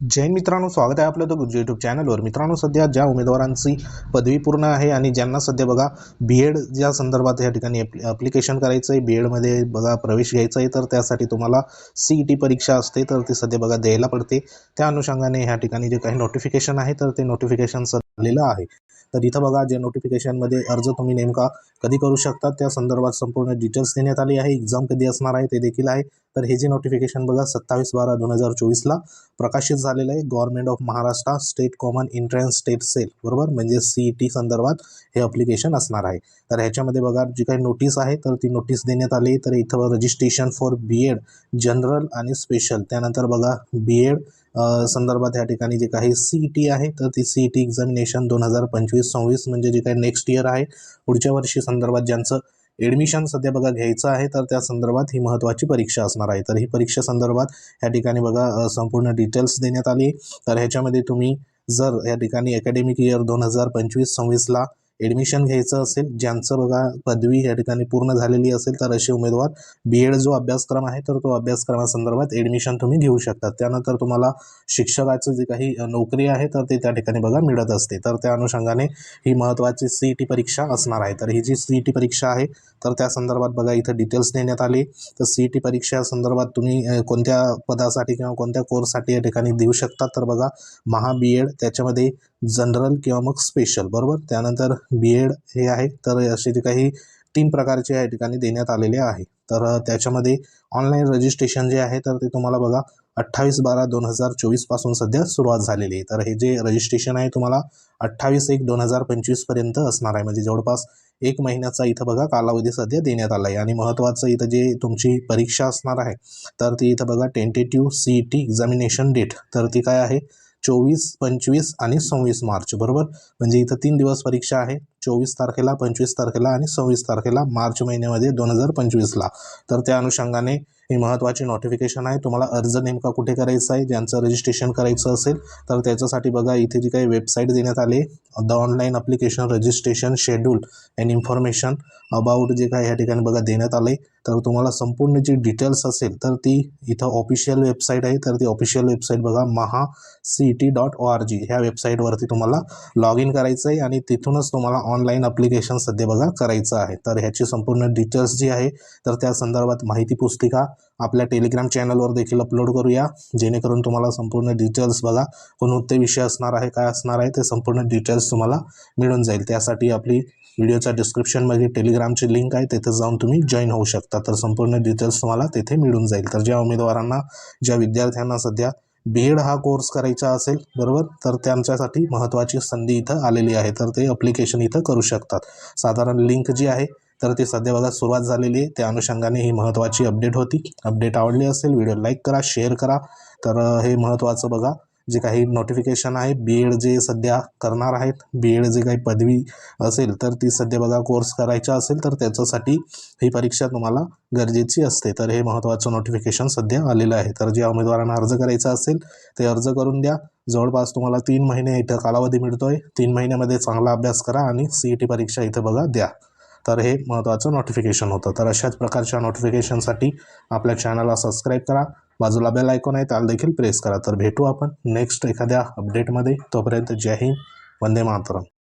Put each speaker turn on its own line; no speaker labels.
जैन मित्रांनो स्वागत आहे आपलं तर गुरुजी यूट्यूब चॅनलवर मित्रांनो सध्या ज्या उमेदवारांची पदवी पूर्ण आहे आणि ज्यांना सध्या बघा बी एड ज्या संदर्भात या ठिकाणी ॲप्लिकेशन करायचं आहे बी एडमध्ये बघा प्रवेश घ्यायचा आहे तर त्यासाठी तुम्हाला सी ई टी परीक्षा असते तर ती सध्या बघा द्यायला पडते. त्या अनुषंगाने ह्या ठिकाणी जे काही नोटिफिकेशन आहे तर ते नोटिफिकेशन झालेलं आहे. तर इथं बघा जे नोटिफिकेशनमध्ये अर्ज तुम्ही नेमका कधी करू शकता त्या संदर्भात संपूर्ण डिटेल्स देण्यात आली आहे. एक्झाम कधी असणार आहे ते देखील आहे. तर हे जे नोटिफिकेशन बघा सत्तावीस बारा दोन हजार चोवीसला प्रकाशित झालेलं आहे. Government of Maharashtra state common entrance state cell बरोबर? म्हणजे सी ई टी संदर्भात हे अप्लिकेशन असणार आहे. तर ह्याच्यामध्ये बघा जी काही नोटीस आहे तर ती नोटीस देण्यात आली. तर इथं registration for B Ed general आणि स्पेशल त्यानंतर बघा बी एड संदर्भात या ठिकाणी जे काही सी ई टी आहे तर ती सी ई टी एक्झामिनेशन दोन हजार पंचवीस सव्वीस म्हणजे जे काही नेक्स्ट इयर आहे पुढच्या वर्षी संदर्भात ज्यांचं ॲडमिशन सध्या बघा घ्यायचं आहे तर त्या संदर्भात ही महत्त्वाची परीक्षा असणार आहे. तर ही परीक्षा संदर्भात ह्या ठिकाणी बघा संपूर्ण डिटेल्स देण्यात आली. तर ह्याच्यामध्ये तुम्ही जर या ठिकाणी अकॅडमिक इयर दोन हजार पंचवीस सव्वीसला ॲडमिशन घ्यायचं असेल ज्यांचं बघा पदवी या ठिकाणी पूर्ण झालेली असेल तर असे उमेदवार बी एड जो अभ्यासक्रम आहे तर तो अभ्यासक्रमासंदर्भात ॲडमिशन तुम्ही घेऊ शकता. त्यानंतर तुम्हाला शिक्षकाचं जे काही नोकरी आहे तर ते त्या ठिकाणी बघा मिळत असते. तर त्या अनुषंगाने ही महत्त्वाची सी ई टी परीक्षा असणार आहे. तर ही जी सी ई टी परीक्षा आहे तर त्या संदर्भात बघा इथं डिटेल्स देण्यात आले. तर सी ई टी परीक्षा संदर्भात तुम्ही कोणत्या पदासाठी किंवा कोणत्या कोर्ससाठी या ठिकाणी देऊ शकता तर बघा महा बी एड त्याच्यामध्ये जनरल किंवा मग स्पेशल बरोबर? त्यानंतर बी एड हे आहे. तर असे जे काही तीन प्रकारचे या ठिकाणी देण्यात आलेले आहे. तर त्याच्यामध्ये ऑनलाईन रजिस्ट्रेशन जे आहे तर ते तुम्हाला बघा अठ्ठावीस बारा दोन हजार चोवीसपासून सध्या सुरुवात झालेली आहे. तर हे जे रजिस्ट्रेशन आहे तुम्हाला अठ्ठावीस एक दोन हजार पंचवीसपर्यंत असणार आहे. म्हणजे जवळपास एक महिन्याचा इथं बघा कालावधी सध्या देण्यात आला आहे आणि महत्त्वाचं इथं जे तुमची परीक्षा असणार आहे तर ती इथं बघा tentative C E T examination date तर ती काय आहे? चोवीस पंचवीस आणि सव्वीस मार्च बरोबर? म्हणजे इथं तीन दिवस परीक्षा आहे. चोवीस तारखेला पंचवीस तारखेला आणि सव्वीस तारखेला मार्च महिन्यामध्ये दोन हजार पंचवीसला. तर त्या अनुषंगाने ही महत्त्वाची नोटिफिकेशन आहे. तुम्हाला अर्ज नेमका कुठे करायचा आहे? ज्यांचं रजिस्ट्रेशन करायचं असेल तर त्याच्यासाठी बघा इथे जी काही वेबसाईट देण्यात आली the online application registration schedule and information about जे काय या ठिकाणी बघा देण्यात आले तर तुम्हाला संपूर्ण जी डिटेल्स असेल तर ती इथं ऑफिशियल वेबसाईट आहे. तर ती ऑफिशियल वेबसाईट बघा Maha C T dot O R G ह्या वेबसाईटवरती तुम्हाला लॉग इन करायचं आहे आणि तिथूनच तुम्हाला ऑनलाईन अप्लिकेशन सध्या बघा करायचं आहे. तर ह्याची संपूर्ण डिटेल्स जी आहे तर त्या संदर्भात माहिती पुस्तिका आपल्या टेलिग्राम चॅनलवर देखील अपलोड करूया. जेणेकरून तुम्हाला संपूर्ण डिटेल्स बघा कोणते विषय असणार आहे काय असणार आहे ते संपूर्ण डिटेल्स तुम्हाला मिळून जाईल. त्यासाठी आपली व्हिडिओच्या डिस्क्रिप्शनमध्ये टेलिग्रामची लिंक आहे तेथे जाऊन तुम्ही जॉईन होऊ शकता. तर संपूर्ण डिटेल्स तुम्हाला तिथे मिळून जाईल. तर ज्या उमेदवारांना ज्या विद्यार्थ्यांना सध्या बी एड हा कोर्स करायचा असेल बरोबर? तर त्यांच्यासाठी महत्त्वाची संधी इथं आलेली आहे. तर ते अप्लिकेशन इथं करू शकतात. साधारण लिंक जी आहे तर ती सध्या बघा सुरुवात झालेली आहे. त्या अनुषंगाने ही महत्त्वाची अपडेट होती. अपडेट आवडली असेल व्हिडिओ लाईक करा शेअर करा. तर हे महत्त्वाचं बघा. जे काही नोटिफिकेशन आहे बी एड जे सध्या करणार आहेत बी एड जे काही पदवी असेल तर ती सध्या बघा कोर्स करायचा असेल तर त्याच्यासाठी ही परीक्षा तुम्हाला गरजेची असते. तर हे महत्त्वाचं नोटिफिकेशन सध्या आलेलं आहे. तर ज्या उमेदवारांना अर्ज करायचा असेल ते अर्ज करून द्या. जवळपास तुम्हाला तीन महिने इथं कालावधी मिळतो आहे तीन महिन्यामध्ये चांगला अभ्यास करा आणि सी ई टी परीक्षा इथं बघा द्या. तर हे महत्त्वाचं नोटिफिकेशन होतं. तर अशाच प्रकारच्या नोटिफिकेशनसाठी आपल्या चॅनलला सबस्क्राईब करा. बाजूला बेल ऐकून आहे त्याला देखील प्रेस करा. तर भेटू आपण नेक्स्ट एखाद्या अपडेटमध्ये तोपर्यंत जय हिंद वंदे मातरम.